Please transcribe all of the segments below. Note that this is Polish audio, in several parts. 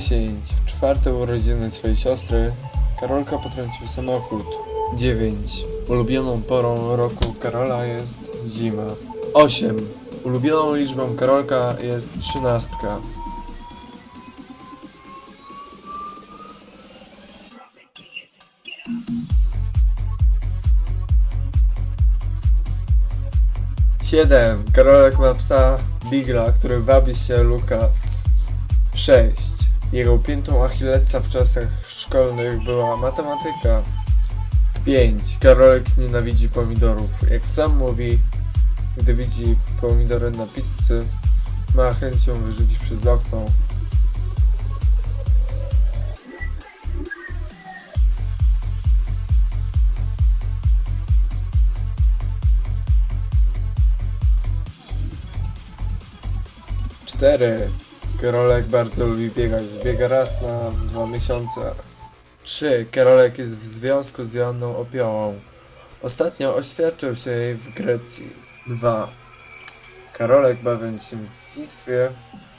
10. W czwarte urodziny swojej siostry Karolka potrącił samochód. 9. Ulubioną porą roku Karola jest zima. 8. Ulubioną liczbą Karolka jest trzynastka. Siedem. Karolek ma psa Bigla, który wabi się Lukas. 6. Jego piętą Achillesa w czasach szkolnych była matematyka. 5. Karolek nienawidzi pomidorów. Jak sam mówi, gdy widzi pomidory na pizzy, ma chęć ją wyrzucić przez okno. Cztery. Karolek bardzo lubi biegać. Biega raz na dwa miesiące. 3. Karolek jest w związku z Joanną Opiołą. Ostatnio oświadczył się jej w Grecji. 2. Karolek bawiąc się w dzieciństwie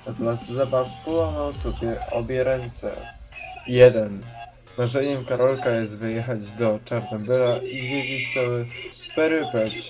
na placu zabaw połamał sobie obie ręce. 1. Marzeniem Karolka jest wyjechać do Czarnobyla i zwiedzić cały perypeć